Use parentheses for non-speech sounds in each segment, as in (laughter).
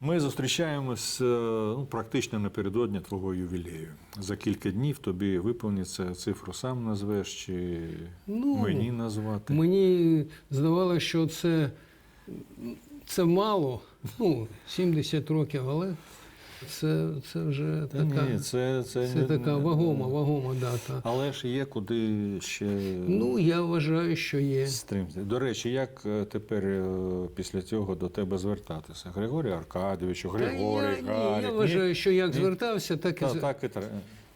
Ми зустрічаємось е, ну, практично напередодні твого ювілею. За кілька днів тобі виповниться цифру сам назвеш чи Ну, мені назвати. Мені здавалося, що це, це мало, ну, 70 років, але це, це вже Та така, ні, це, це, це не- така вагома, вагома дата. Але ж є куди ще Ну, я вважаю, що є. стримати. До речі, як е, тепер е, після цього до тебе звертатися? Григорій Аркадійовичу, Та Григорій, я, ні, Гарік? я Ні? вважаю, що як Ні? звертався, так і Та, так і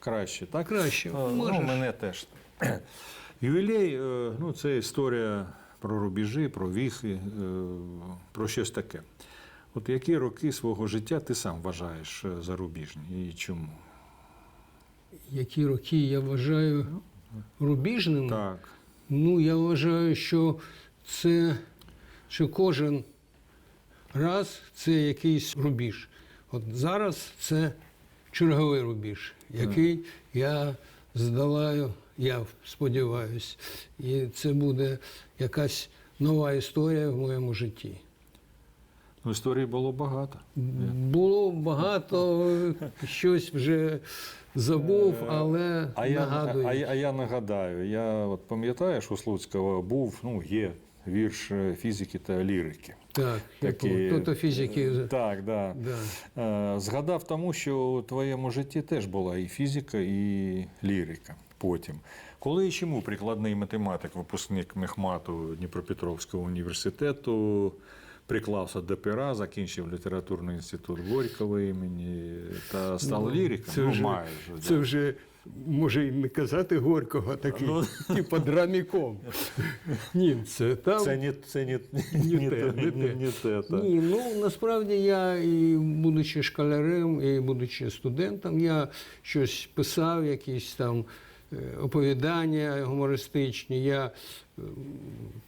краще, так? краще. Е, Ну, мене теж. (clears throat) Ювілей ну, це історія про рубежі, про віхи, про щось таке. От які роки свого життя ти сам вважаєш е, зарубіжні і чому? Які роки я вважаю рубіжними. Так. Ну, я вважаю, що це що кожен раз це якийсь рубіж. От зараз це черговий рубіж, який я здолаю, я сподіваюся. І це буде якась нова історія в моєму житті. Ну, історій було багато. Було багато, щось вже забув, але А я, нагадую. я- а я нагадаю, я от пам'ятаєш, у Слуцького був, ну, є вірш е, фізики та лірики. Так, Такі- помню. то фізики. Так, да. Да. Е, Згадав тому, що у твоєму житті теж була і фізика, і лірика. Потім, коли і чому прикладний математик, випускник Мехмату Дніпропетровського університету, приклався до пера, закінчив літературний інститут Горького імені та став ліриком, це ну, вже- майже. Це да. вже може і не казати горького, такий, Ну. типу драміком. Ні, це там. Це не, це не, Не не, те, не те. не те, та. Ні, ну насправді я і будучи школярем, і будучи студентом, я щось писав, якісь там оповідання гумористичні. Я е,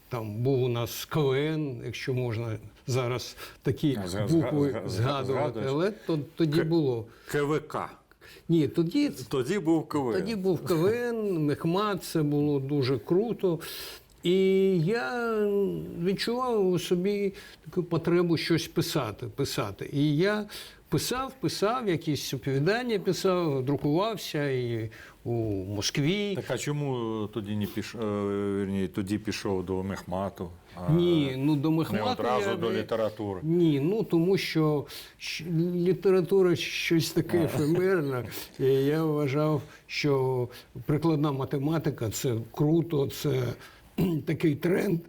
там був у нас КВН, якщо можна зараз такі А, букви зга- зга- згадувати, але то, тоді К- було. КВК. Ні, тоді Тоді був КВН. Тоді був КВН, Мехмат, це було дуже круто. І я відчував у собі таку потребу щось писати. писати. І я писав, писав, якісь оповідання писав, друкувався і у Москві. Так а чому тоді не піш... е, тоді пішов до Мехмату? а Ні, ну до не одразу я до літератури. Ні, ну тому що література щось таке ефемерне. Я вважав, що прикладна математика це круто, це (clears throat) такий тренд.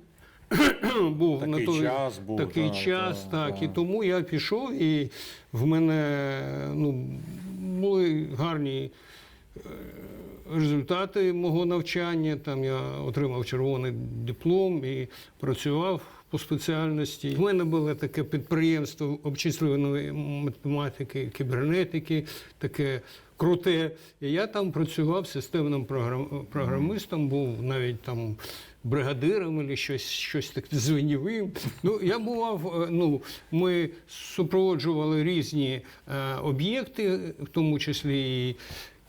(clears throat) був Такий на той час був, такий да, час, да, так. да. І тому я пішов, і в мене ну, були гарні результати мого навчання. Там я отримав червоний диплом і працював по спеціальності. У мене було таке підприємство обчислюваної математики, кібернетики, таке круте. І я там працював системним програм- програмистом, був навіть там. Бригадиром або щось, щось таке звенєвим. Ну, я бував, е, ну, ми супроводжували різні е, об'єкти, в тому числі і,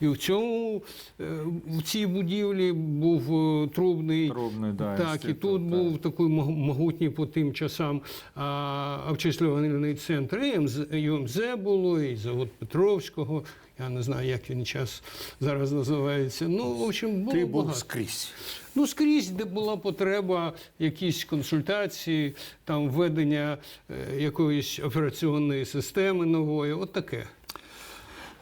і в цьому, е, в цій будівлі був е, трубний. Трубний, да, так, і тут так. був такий мог- могутній по тим часам а, обчислювальний центр. І МЗ, і МЗ було, і завод Петровського. Я не знаю, як він час зараз називається. Ну, в общем, було Ти був багато. скрізь. Ну, скрізь, де була потреба, якісь консультації, там введення е, якоїсь операційної системи нової, от таке.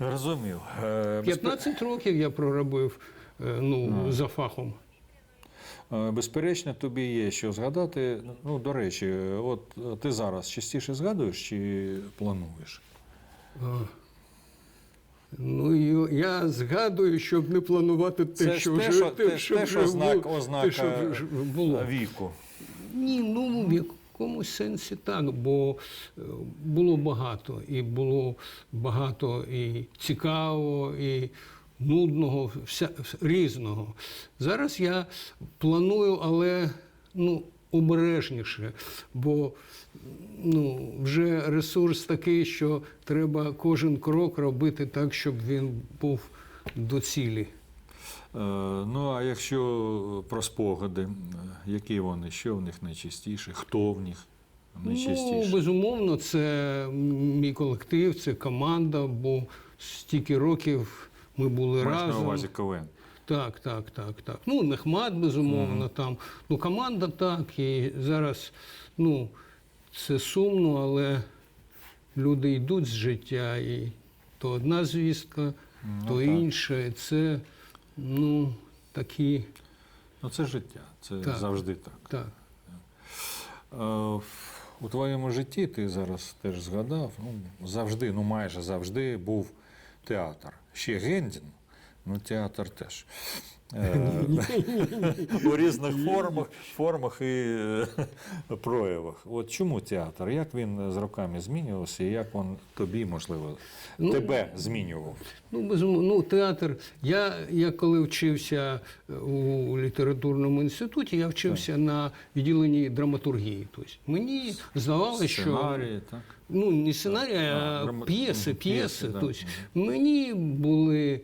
Розумів. Е, 15 років я проробив е, ну, за фахом. е, Безперечно, тобі є що згадати. Ну, до речі, от е, ти зараз частіше згадуєш чи плануєш? А. Ну, я згадую, щоб не планувати те, Це що те, вже, що- те, те- що що було, ознака те, що. Віку. Ні, ну в якомусь сенсі так, бо е, було багато, і було багато і цікавого, і нудного, вся, різного. Зараз я планую, але ну, обережніше, бо ну, вже ресурс такий, що треба кожен крок робити так, щоб він був до цілі. Е, Ну, а якщо про спогади, е, які вони, що в них найчастіше, хто в них? Ну, безумовно, це мій колектив, це команда, бо стільки років ми були Маєш на разом. увазі КВН. Так, так, так, так. Ну, Мехмат, безумовно, там. Ну, команда так. І зараз, ну, це сумно, але люди йдуть з життя, і то одна звістка, Ну, то так. інша. І це, ну, такі, Ну це життя, це Так. завжди так. так. Е, У твоєму житті ти зараз теж згадав, ну, завжди, ну майже завжди був театр. Ще Гендін, ну театр теж. Е, (laughs) У різних формах, формах і е, проявах. От чому театр? Як він з роками змінювався і як він тобі, можливо, Ну, тебе змінював? Ну, безумовно, ну, театр. Я, я коли вчився е, у літературному інституті, я вчився на відділенні драматургії. Тобто мені здавалося, що Сценарії, так? ну не сценарії, А, п'єси, п'єси. Тобто мені були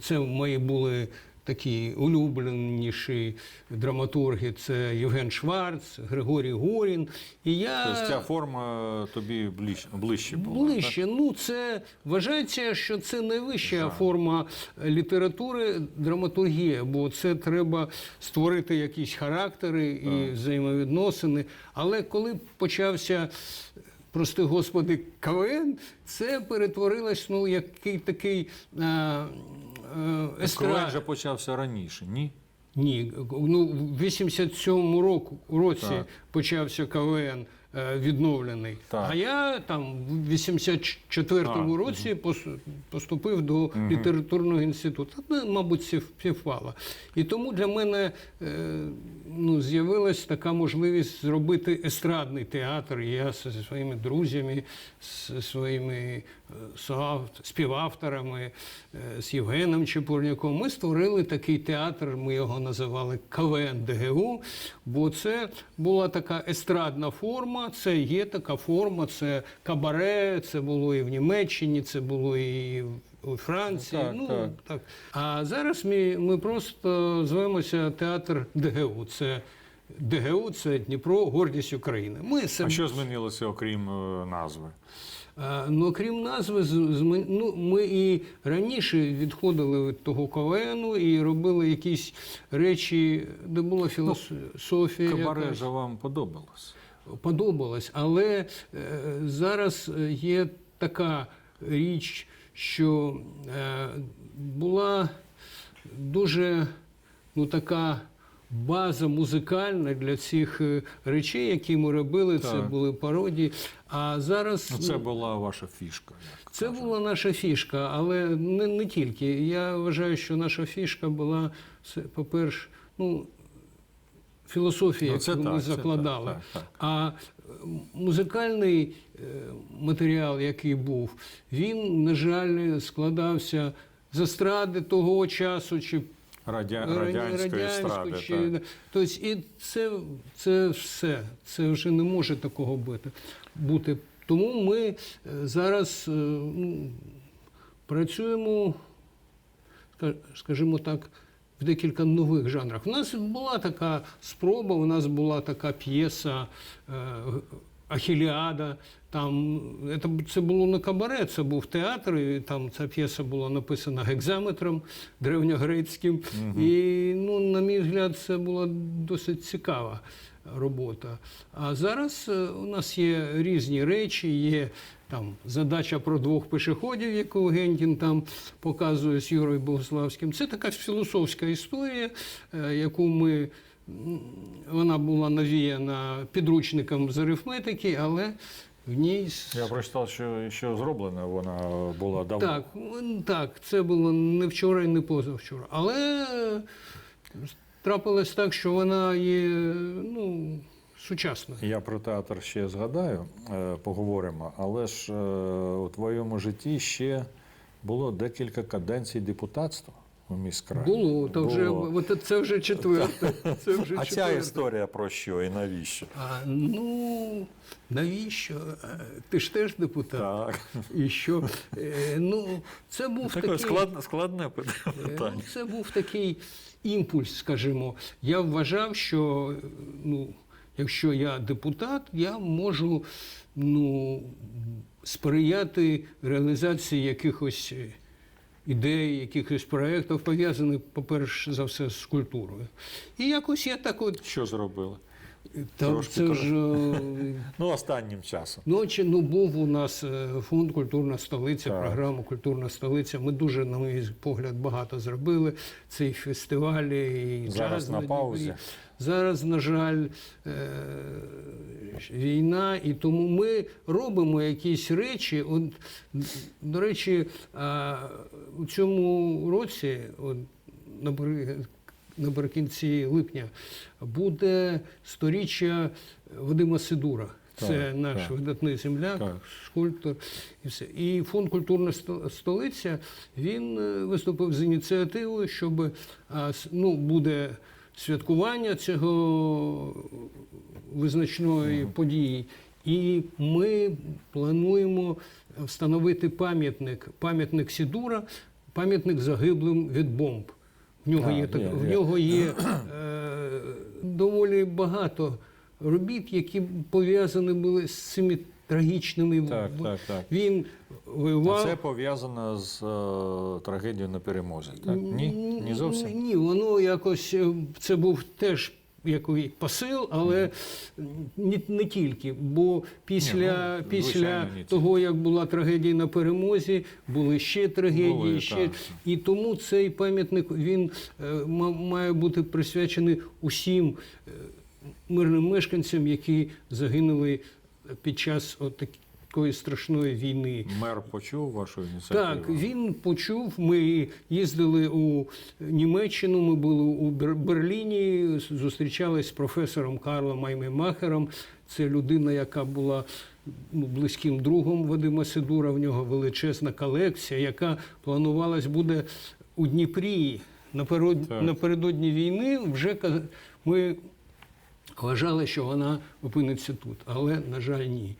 це мої були. Такі улюбленіші драматурги це Євген Шварц, Григорій Горін. І я Тобто ця форма тобі ближче, ближче була. Ближче. Ну, це вважається, що це найвища Так. форма літератури, драматургія, бо це треба створити якісь характери і взаємовідносини. Але коли почався. Прости господи, КВН, це перетворилось ну, який такий а, а, Так? естрад. КВН вже почався раніше, ні? Ні, ну в 87-му року році Так. почався КВН е, відновлений. Так. А я там в 84-му А, році угу. поступив до літературного інституту. Мабуть, це співпало. І тому для мене е, ну, з'явилась така можливість зробити естрадний театр. Я зі своїми друзями, зі своїми е, співавторами, е, з Євгеном Чепурняком, ми створили такий театр, ми його називали КВН ДГУ, бо це була така естрадна форма, це є така форма, це кабаре, це було і в Німеччині, це було і у Франції. Так, ну, так. так. А зараз ми, ми просто звемося театр ДГУ. Це ДГУ це Дніпро, гордість України. Ми А що змінилося, окрім е, назви? А, Ну, окрім назви, ну, ми і раніше відходили від того КВНу і робили якісь речі, де була філософія. Кабаре якась. вам подобалось. Подобалось. Але е, зараз є така річ, що е, була дуже ну, така. База музикальна для цих е, речей, які ми робили, це були пародії. А зараз Ну, це ну, була ваша фішка. Як це кажуть. була наша фішка, але не, не тільки. Я вважаю, що наша фішка була, це, по-перше, ну, філософія, Ну, яку ми так, це закладали. так, так, так. А е, музикальний е, матеріал, який був, він, на жаль, складався з естради того часу чи Радя... Радянської естради. чи-. Тобто, і це, це все. Це вже не може такого бути. бути. Тому ми е, зараз ну, працюємо, скажімо так, в декілька нових жанрах. У нас була така спроба, у нас була така п'єса е, Ахіліада. Там це, це було не кабаре, це був театр. І там ця п'єса була написана гекзаметром древньогрецьким. І, ну, на мій взгляд, це була досить цікава робота. А зараз е, у нас є різні речі, є там задача про двох пешеходів, яку Гентін там показує з Юрою Богославським. Це така філософська історія, е, яку ми. Вона була навіяна підручником з арифметики, але в ній Я прочитав, що, що зроблена вона була давно. так, так, це було не вчора і не позавчора. Але трапилось так, що вона є ну, сучасна. Я про театр ще згадаю, е, поговоримо, але ж е, у твоєму житті ще було декілька каденцій депутатства у міськраді. Було, то вже Було. от це вже четверте. (laughs) Це вже А ця історія про що і навіщо? А, ну навіщо? Е, Ти ж теж депутат. Так. І що? Е, Ну, це був Таке такий. складне, складне Е, питання. Ну, це був такий імпульс, скажімо. Я вважав, що ну, якщо я депутат, я можу ну, сприяти реалізації якихось ідей, якихось проєктів, пов'язаних, по-перше за все, з культурою. І якось я так от. Що зробили? Там Трошки, це ж е, (laughs) Ну, останнім часом. Ночі ну був у нас е, фонд Культурна столиця, Так. програма Культурна столиця. Ми дуже, на мій погляд, багато зробили. Цей фестиваль і Зараз на Дніпрі. паузі. Зараз, на жаль, е, війна, і тому ми робимо якісь речі. От, до речі, у цьому році, от, напри- наприкінці липня, буде сторіччя Вадима Сидура. Це Так, наш так. видатний земляк, Так. скульптор і все. І фонд Культурна столиця він е, виступив з ініціативою, щоб ну, буде святкування цього визначної події. І ми плануємо встановити пам'ятник, пам'ятник Сідура, пам'ятник загиблим від бомб. В нього а, є, так, є, в нього є (clears throat) е, доволі багато робіт, які пов'язані були з цими трагічними. Так, так, так. Він А воював. це пов'язано з е, трагедією на перемозі. Так? Ні? Ні зовсім? Ні, воно якось е, це був теж який посил, але не, не тільки. Бо після, Ні, ну, після звичайно, того, як була трагедія на перемозі, були ще трагедії, Були, ще так. і тому цей пам'ятник він е, ма- має бути присвячений усім е, мирним мешканцям, які загинули під час от такої страшної війни. Мер почув вашу ініціативу? Так, він почув. Ми їздили у Німеччину. Ми були у Берліні. Зустрічались з професором Карлом Аймемахером. Це людина, яка була ну, близьким другом Вадима Сидура. В нього величезна колекція, яка планувалась буде у Дніпрі. Наперед... Напередодні війни вже ми Вважали, що вона опиниться тут, але, на жаль, ні.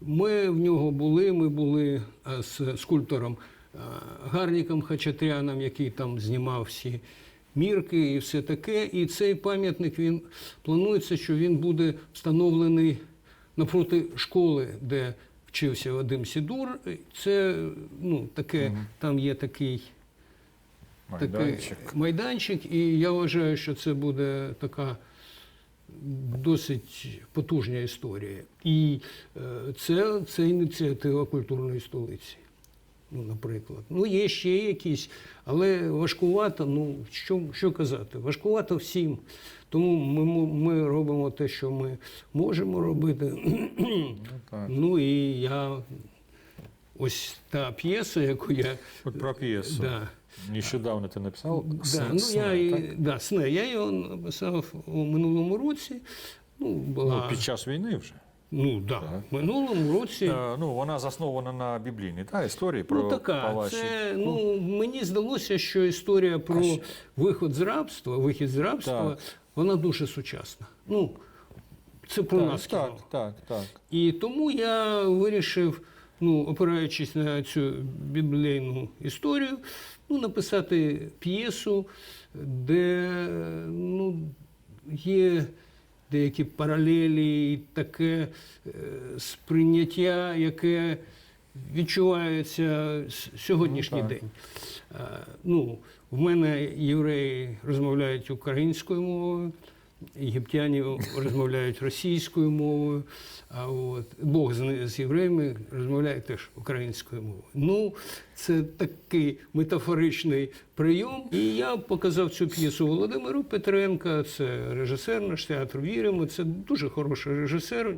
Ми в нього були, ми були е, з скульптором е, Гарніком Хачатряном, який там знімав всі мірки і все таке. І цей пам'ятник він планується, що він буде встановлений напроти школи, де вчився Вадим Сідур. Це ну, таке, там є такий Майданчик. такий майданчик, і я вважаю, що це буде така досить потужна історія. І е, це, це ініціатива культурної столиці. Ну, наприклад. Ну, є ще якісь, але важкувато, ну що, що казати, важкувато всім. Тому ми, ми робимо те, що ми можемо робити. Ну, так. Ну і я ось та п'єса, яку я От про п'єсу. да, Нещодавно ти написав Да, «Сне», ну, я, і- так? да, сне. Я його написав у минулому році. Ну, була, Ну, під час війни вже. ну, да, Так. в минулому році. Е, ну, вона заснована на біблійній та, історії про ну, така. Палаші. Це, ну, мені здалося, що історія про виход з рабства, вихід з рабства, Так. вона дуже сучасна. Ну, це про нас кіно. так, так, так. І тому я вирішив, ну, опираючись на цю біблійну історію, ну, написати п'єсу, де ну, є деякі паралелі і таке е, сприйняття, яке відчувається сьогоднішній Ну, день. Е, Ну, в мене євреї розмовляють українською мовою, єгиптяни розмовляють російською мовою, а от Бог з, євреями розмовляє теж українською мовою. Ну, це такий метафоричний прийом. І я показав цю п'єсу Володимиру Петренка, це режисер наш театр Віримо. Це дуже хороший режисер.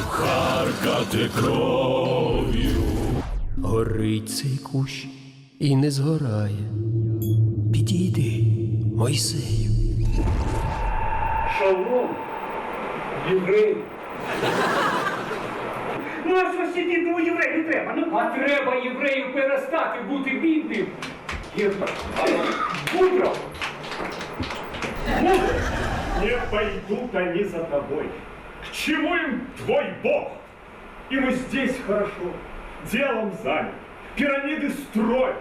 харкати кров'ю. Горить цей кущ і не згорає. Підійди, Мойсею. Шалом, єврей. Ну, а що сидіти у євреїв треба? Ну, А треба єврею перестати бути бідним. мудро. Мудро. Не пойдут они за тобой. К чему им твой Бог? И здесь хорошо. Делом занят. Пирамиды строят.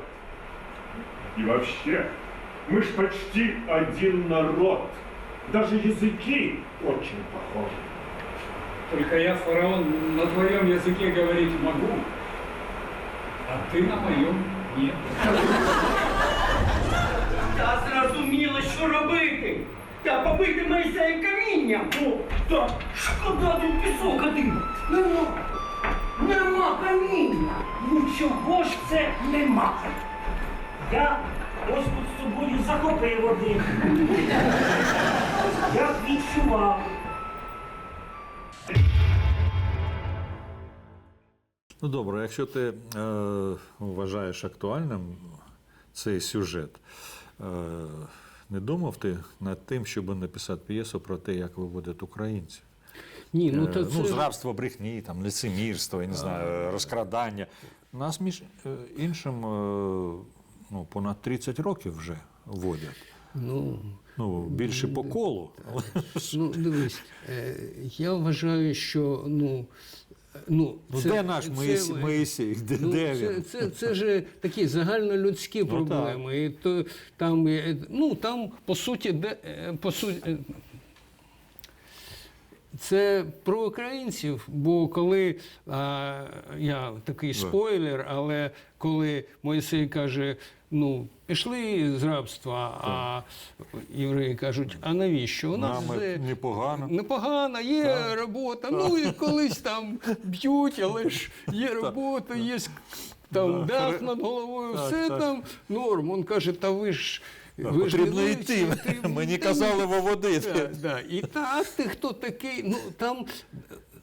И вообще, Мы ж почти один народ. Даже языки очень похожи. Только я, фараон, на твоем языке говорить могу, а ты на моем нет. Та зрозуміло, що робити. Та побити Мойсея камінням. О, так, шкода тут пісок один. Нема. Нема каміння. Ну чого ж це нема? Я ось тут з собою захопив один. Як відчував. Ну добре, якщо ти е, вважаєш актуальним цей сюжет, е, не думав ти над тим, щоб написати п'єсу про те, як виводять українців? Ні, ну Е, то це ну, з рабства брехні, там, лицемірства, я не знаю, розкрадання. Нас між е, іншим е, ну, понад 30 років вже вводять. ну, Ну, більше по колу. ну дивись, е, я вважаю, що ну. Ну, Ну, де наш Моїсій? Моїсій? Де, Ну, де це, він? це, це ж такі загальнолюдські проблеми. І то, там, е, ну, там, по суті, де, е, по суті, це про українців, бо коли а, я такий спойлер, але коли Моїсей каже, ну пішли з рабства, а євреї кажуть, а навіщо? У нас Нам же непогано. непогано, є робота. Ну і колись там б'ють, але ж є робота, є там дах над головою, Так, все так. там норм. Він каже, та ви ж. Ви Потрібно дивіться, йти. потрібно (laughs) Мені йти». казали виводити. Да, да. І так, ти хто такий? Ну там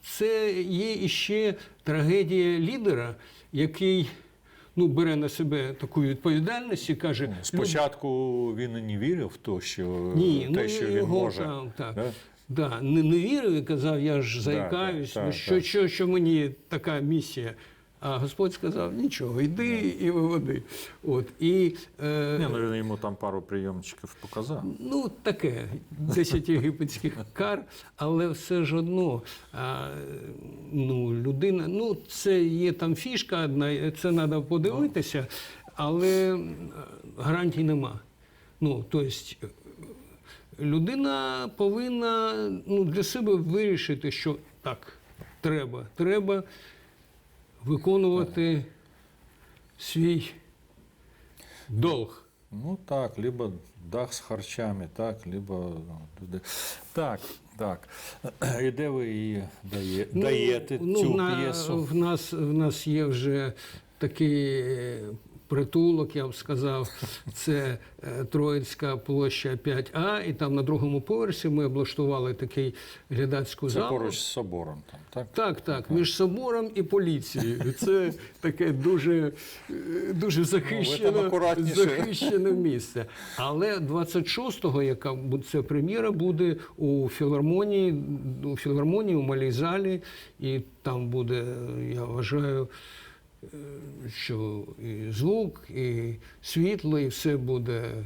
це є іще трагедія лідера, який ну, бере на себе таку відповідальність і каже: Спочатку він не вірив в те, що, ні, те, ну, що він його може. Там, так. Да? Да, не, не вірив і казав, я ж заїкаюсь, так, ну, так, що, так. Що, що мені така місія. А Господь сказав, нічого, йди і виводи. От, і, е, Ні, ну він йому там пару прийомчиків показав. Ну, таке, 10 єгипетських кар, але все ж одно, а, ну, людина, ну, це є там фішка одна, це треба подивитися, але гарантій нема. Ну, тобто, людина повинна ну, для себе вирішити, що так, треба, треба виконувати свій долг. Ну так, либо дах з харчами, так, либо ну. Так, так. (clears throat) І де ви її дає, даєте ну, цю на- п'єсу? В нас, в нас є вже такий е, притулок, я б сказав. Це е, Троїцька площа 5А, і там на другому поверсі ми облаштували такий глядацьку Це залу. поруч з собором там, так? Так, так, між собором і поліцією. Це таке дуже, е, дуже захищене, Ну, захищене місце. Але 26-го, яка це прем'єра, буде у філармонії, у філармонії, у малій залі, і там буде, я вважаю. Що і звук, і світло, і все буде,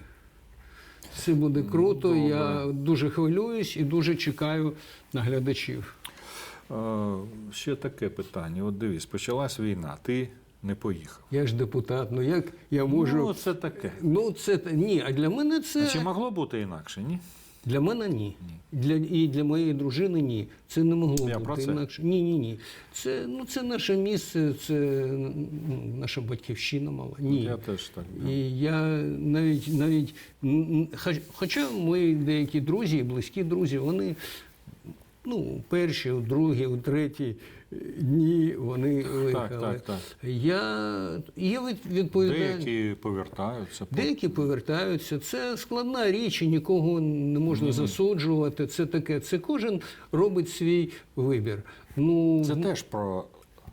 все буде круто. Я дуже хвилююсь і дуже чекаю на глядачів. Е, ще таке питання. От дивись, почалась війна, ти не поїхав. Я ж депутат, ну як я можу. Ну, це таке. Ну, це ні, а для мене це А чи могло бути інакше, ні? Для мене ні. Для і для моєї дружини ні. Це не могло Я бути це. інакше. Ні, ні, ні. Це ну це наше місце, це ну, наша батьківщина мала. Ні. Я теж так. да. І я навіть навіть хоча мої деякі друзі, близькі друзі, вони ну, перші, у другі, у треті дні вони виїхали. так, так. Я є від- відповідальність. Деякі повертаються. Деякі повертаються. Це складна річ, і нікого не можна засуджувати. Це таке. Це кожен робить свій вибір. Ну Це теж про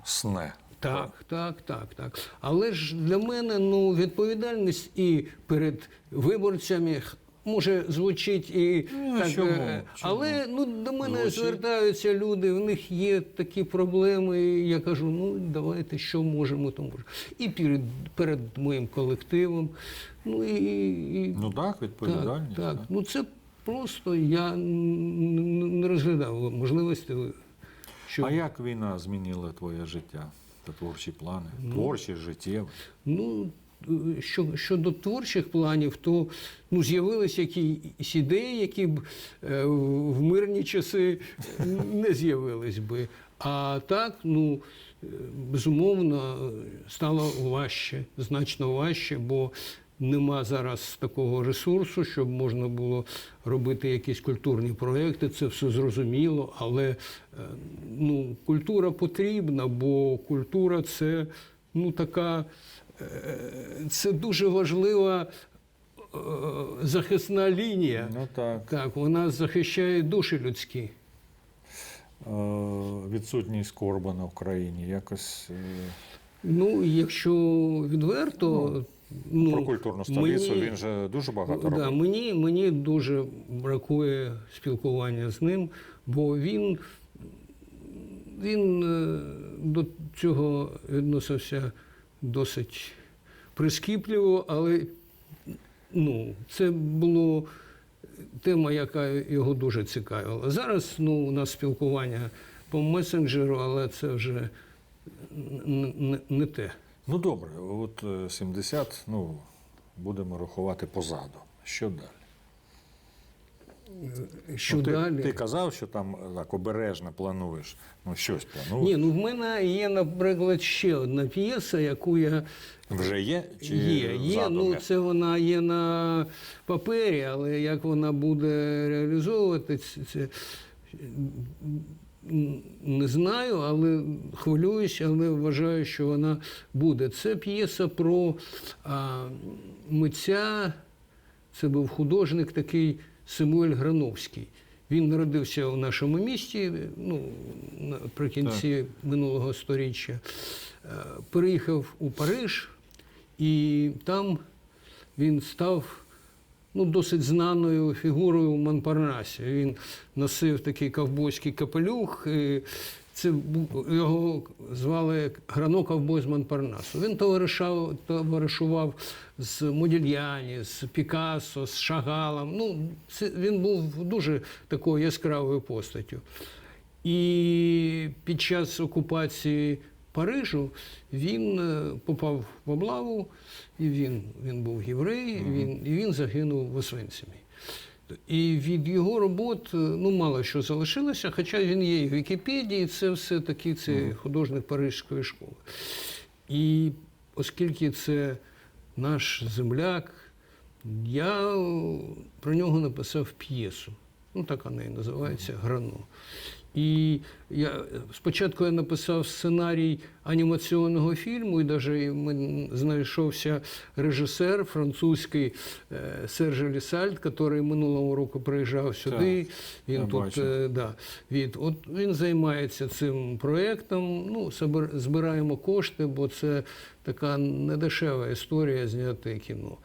сне. так, так, так, так. Але ж для мене ну відповідальність і перед виборцями. Може, звучить і Ну, так, чому? е, але ну до мене Звучить. звертаються люди. В них є такі проблеми. і Я кажу, ну давайте що можемо, то можемо. І перед, перед моїм колективом. Ну і, і Ну так, відповідальність. так, так. Ну це просто я не розглядав можливості. Що А як війна змінила твоє життя та творчі плани? Творчі, життєві? Ну, щодо творчих планів, то ну, з'явилися якісь ідеї, які б е, в мирні часи не з'явились би. А так, ну, е, безумовно, стало важче, значно важче, бо нема зараз такого ресурсу, щоб можна було робити якісь культурні проекти. Це все зрозуміло, але е, ну, культура потрібна, бо культура це ну, така, е, це дуже важлива е, захисна лінія. Ну так. Так, вона захищає душі людські. Е, Відсутність Корбана в країні якось. е, Ну, якщо відверто, ну, Про культурну столицю мені- він же дуже багато да, робив. мені, мені дуже бракує спілкування з ним, бо він, він до цього відносився досить прискіпливо, але ну, це було тема, яка його дуже цікавила. Зараз ну, у нас спілкування по месенджеру, але це вже не, не, те. Ну добре, от е, 70, ну, будемо рахувати позаду. Що далі? Що Ну, ти, далі? ти казав, що там е, так обережно плануєш. Ну, щось плануєш. Ні, ну в мене є, наприклад, ще одна п'єса, яку я Вже є? Чи є. Є, задуми? ну це вона є на папері, але як вона буде реалізовувати, це, це не знаю, але хвилююсь, але вважаю, що вона буде. Це п'єса про а, митця. Це був художник такий Самуель Грановський. Він народився у нашому місті ну, наприкінці минулого сторіччя. Е, Переїхав у Париж, і там він став ну, досить знаною фігурою в Монпарнасі. Він носив такий ковбойський капелюх. І це його звали Грано ковбой з Монпарнасу. Він товаришав, товаришував з Модільяні, з Пікассо, з Шагалом. Ну, це, він був дуже такою яскравою постаттю. І під час окупації Парижу він е, попав в облаву, і він, він був єврей, і він, і він загинув в Освенцимі. І від його робот е, ну, мало що залишилося, хоча він є і в Вікіпедії, це все-таки це художник Парижської школи. І оскільки це наш земляк, я про нього написав п'єсу. Ну, так вона і називається Грано. І я, спочатку я написав сценарій анімаційного фільму, і навіть знайшовся режисер французький е, Серж Лісальд, який минулого року приїжджав сюди. я він тут бачив. е, да, від, от він займається цим проєктом. Ну, збираємо кошти, бо це така недешева історія зняти кіно.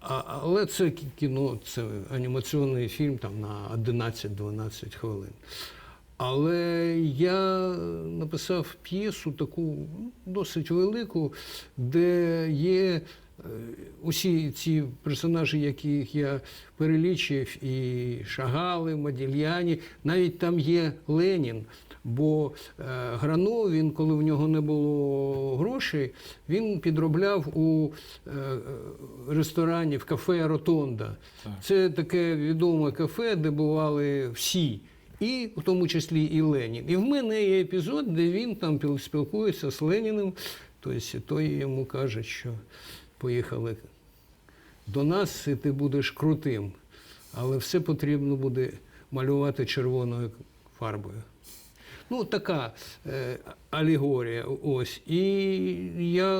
А, але це кіно, це анімаційний фільм там на 11-12 хвилин. Але я написав п'єсу таку ну, досить велику, де є е, усі ці персонажі, яких я перелічив, і Шагали, Модільяні, навіть там є Ленін. Бо е, Грано, він, коли в нього не було грошей, він підробляв у е, ресторані в кафе Ротонда. Це таке відоме кафе, де бували всі. І в тому числі і Ленін. І в мене є епізод, де він там спілкується з Леніним. Тобто той йому каже, що поїхали до нас, і ти будеш крутим. Але все потрібно буде малювати червоною фарбою. Ну, така е, алегорія. Ось. І я,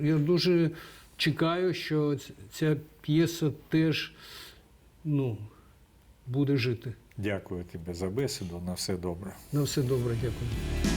я дуже чекаю, що ця п'єса теж ну, буде жити. Дякую тобі за бесіду. На все добре. На все добре, дякую.